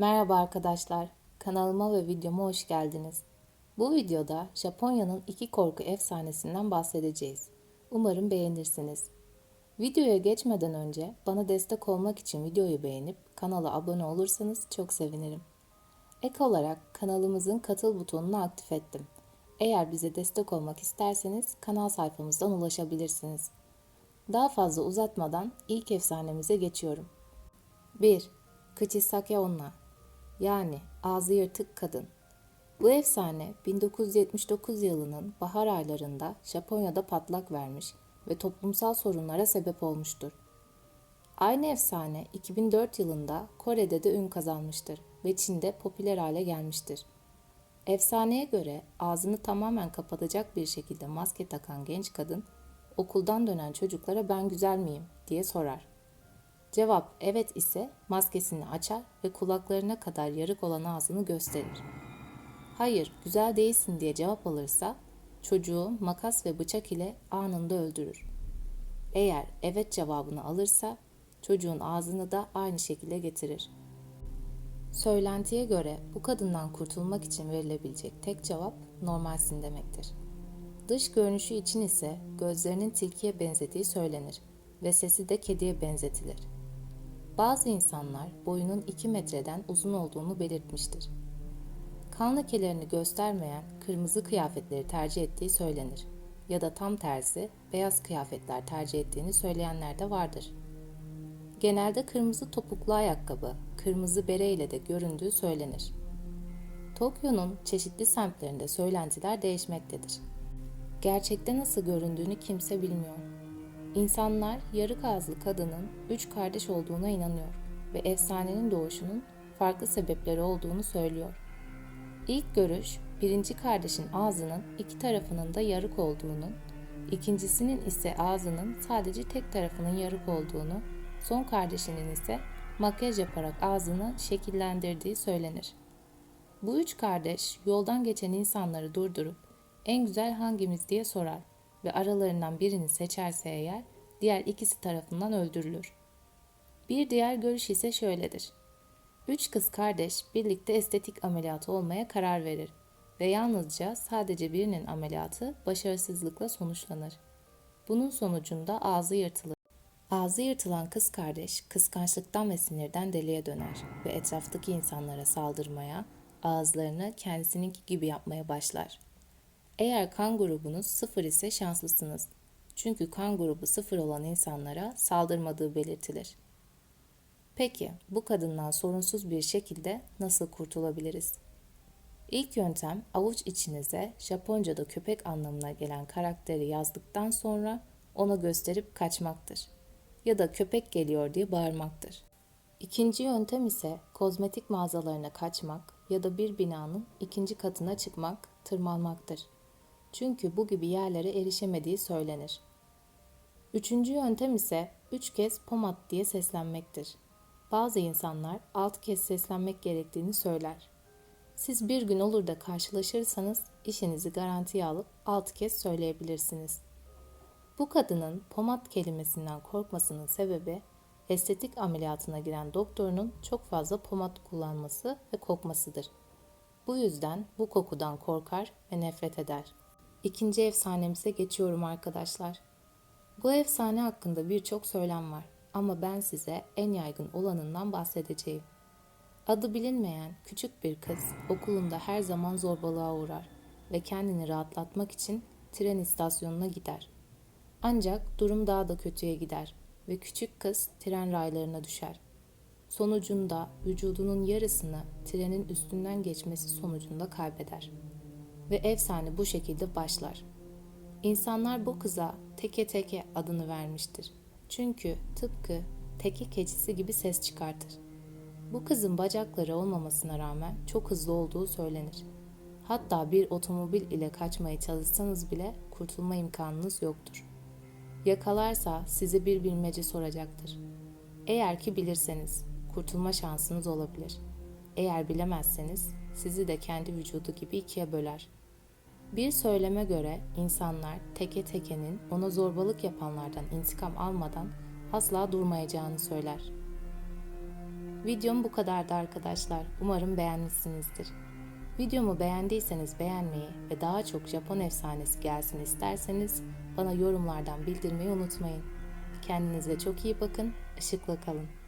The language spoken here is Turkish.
Merhaba arkadaşlar, kanalıma ve videoma hoş geldiniz. Bu videoda Japonya'nın iki korku efsanesinden bahsedeceğiz. Umarım beğenirsiniz. Videoya geçmeden önce bana destek olmak için videoyu beğenip kanala abone olursanız çok sevinirim. Ek olarak kanalımızın katıl butonunu aktif ettim. Eğer bize destek olmak isterseniz kanal sayfamızdan ulaşabilirsiniz. Daha fazla uzatmadan ilk efsanemize geçiyorum. 1. Kichisake Onna yani ağzı yırtık kadın. Bu efsane 1979 yılının bahar aylarında Japonya'da patlak vermiş ve toplumsal sorunlara sebep olmuştur. Aynı efsane 2004 yılında Kore'de de ün kazanmıştır ve Çin'de popüler hale gelmiştir. Efsaneye göre ağzını tamamen kapatacak bir şekilde maske takan genç kadın okuldan dönen çocuklara ben güzel miyim diye sorar. Cevap evet ise maskesini açar ve kulaklarına kadar yarık olan ağzını gösterir. Hayır, güzel değilsin diye cevap alırsa çocuğu makas ve bıçak ile anında öldürür. Eğer evet cevabını alırsa çocuğun ağzını da aynı şekilde getirir. Söylentiye göre bu kadından kurtulmak için verilebilecek tek cevap normalsin demektir. Dış görünüşü için ise gözlerinin tilkiye benzediği söylenir ve sesi de kediye benzetilir. Bazı insanlar boyunun 2 metreden uzun olduğunu belirtmiştir. Kan lekelerini göstermeyen kırmızı kıyafetleri tercih ettiği söylenir ya da tam tersi beyaz kıyafetler tercih ettiğini söyleyenler de vardır. Genelde kırmızı topuklu ayakkabı, kırmızı bere ile de göründüğü söylenir. Tokyo'nun çeşitli semtlerinde söylentiler değişmektedir. Gerçekte nasıl göründüğünü kimse bilmiyor. İnsanlar yarık ağızlı kadının üç kardeş olduğuna inanıyor ve efsanenin doğuşunun farklı sebepleri olduğunu söylüyor. İlk görüş birinci kardeşin ağzının iki tarafının da yarık olduğunu, ikincisinin ise ağzının sadece tek tarafının yarık olduğunu, son kardeşinin ise makyaj yaparak ağzını şekillendirdiği söylenir. Bu üç kardeş yoldan geçen insanları durdurup en güzel hangimiz diye sorar ve aralarından birini seçerse eğer diğer ikisi tarafından öldürülür. Bir diğer görüş ise şöyledir. Üç kız kardeş birlikte estetik ameliyatı olmaya karar verir ve yalnızca sadece birinin ameliyatı başarısızlıkla sonuçlanır. Bunun sonucunda ağzı yırtılır. Ağzı yırtılan kız kardeş kıskançlıktan ve sinirden deliye döner ve etraftaki insanlara saldırmaya, ağızlarını kendisininki gibi yapmaya başlar. Eğer kan grubunuz sıfır ise şanslısınız. Çünkü kan grubu sıfır olan insanlara saldırmadığı belirtilir. Peki bu kadından sorunsuz bir şekilde nasıl kurtulabiliriz? İlk yöntem avuç içinize Japonca'da köpek anlamına gelen karakteri yazdıktan sonra ona gösterip kaçmaktır. Ya da köpek geliyor diye bağırmaktır. İkinci yöntem ise kozmetik mağazalarına kaçmak ya da bir binanın ikinci katına çıkmak, tırmanmaktır. Çünkü bu gibi yerlere erişemediği söylenir. Üçüncü yöntem ise üç kez pomat diye seslenmektir. Bazı insanlar altı kez seslenmek gerektiğini söyler. Siz bir gün olur da karşılaşırsanız işinizi garantiye alıp altı kez söyleyebilirsiniz. Bu kadının pomat kelimesinden korkmasının sebebi estetik ameliyatına giren doktorunun çok fazla pomat kullanması ve kokmasıdır. Bu yüzden bu kokudan korkar ve nefret eder. İkinci efsanemize geçiyorum arkadaşlar. Bu efsane hakkında birçok söylem var ama ben size en yaygın olanından bahsedeceğim. Adı bilinmeyen küçük bir kız okulunda her zaman zorbalığa uğrar ve kendini rahatlatmak için tren istasyonuna gider. Ancak durum daha da kötüye gider ve küçük kız tren raylarına düşer. Sonucunda vücudunun yarısını trenin üstünden geçmesi sonucunda kaybeder. Ve efsane bu şekilde başlar. İnsanlar bu kıza Teke Teke adını vermiştir. Çünkü tıpkı teke keçisi gibi ses çıkartır. Bu kızın bacakları olmamasına rağmen çok hızlı olduğu söylenir. Hatta bir otomobil ile kaçmaya çalışsanız bile kurtulma imkanınız yoktur. Yakalarsa size bir bilmece soracaktır. Eğer ki bilirseniz kurtulma şansınız olabilir. Eğer bilemezseniz sizi de kendi vücudu gibi ikiye böler. Bir söyleme göre insanlar teke tekenin ona zorbalık yapanlardan intikam almadan asla durmayacağını söyler. Videom bu kadardı arkadaşlar. Umarım beğenmişsinizdir. Videomu beğendiyseniz beğenmeyi ve daha çok Japon efsanesi gelsin isterseniz bana yorumlardan bildirmeyi unutmayın. Kendinize çok iyi bakın, ışıkla kalın.